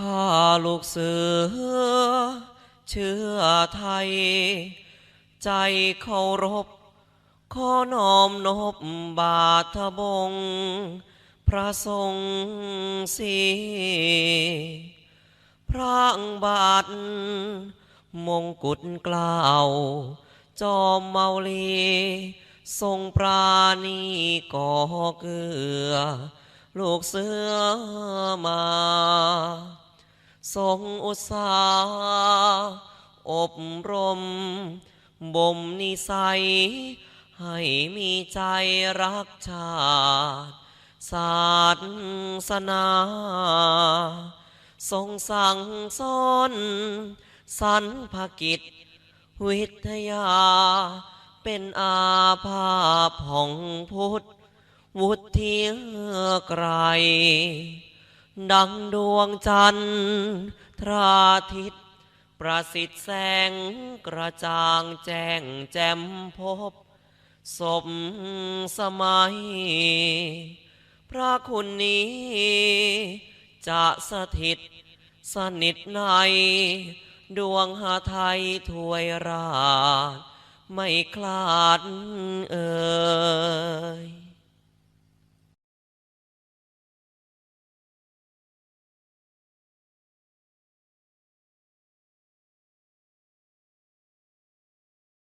ข้าลูกเสือ เชื้อไทย ใจเคารพ ขอน้อมนบบาทบง พระทรงสีพระบาท มงกุฎกล้าว จอมเมาลี ทรงปราณีก่อเกลือ ลูกเสือมา ทรงอุตสาหอบรม บ่มนิสัย ให้มีใจรักชาติศาสนา ทรงสั่งสอนสรรพกิจ วิทยา เป็นอาภาพของพุทธ วุฒิไกร ดังดวงจันทร์ทราทิต ประสิทธิ์แสงกระจ่างแจ้งแจ่มพบ สมสมัย พระคุณนี้ จะสถิตสนิทในดวงหาไทยถวยราช ไม่คลาดเอ่